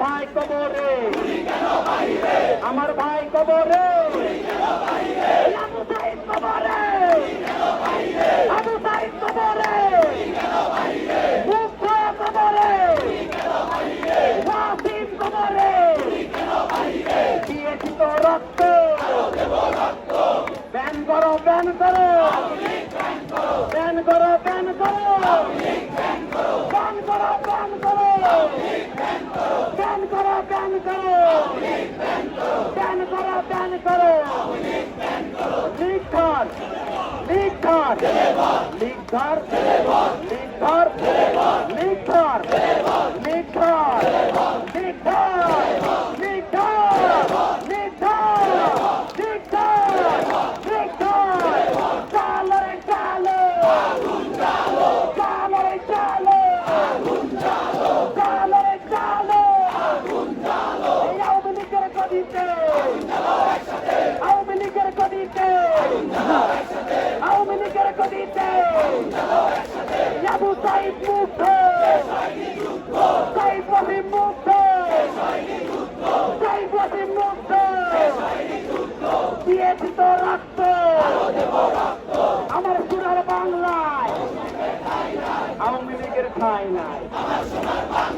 ভাই কবরে। আমার ভাই কবরে। আবু সাইদ কবরে। ব্যান করো ব্যান করো। ব্যান করো ব্যান করো। ব্যান করো ব্যান করো। করো ব্যান করো ব্যান করো লিগ ধর লিগ ধর লিগ ধর লিগ ধর লিগ ধর লিগ ধর লিগ ধর লিগ ধর লিগ ধর চালো রে চালো চালো রে চালো চালো রে চালো এই আওয়ামী লীগের গদিতে আওয়ামী লীগের গদিতে আওয়ামী লীগের গদিতে আবু সাইদ মুক্ত সাইদ ওয়াসিম মুক্ত সাইদ ওয়াসিম মুক্ত দিয়েছি তো রক্ত। আমার সোনার বাংলায়। আওয়ামী লীগের ঠাই নাই। আমার সোনার বাংলায়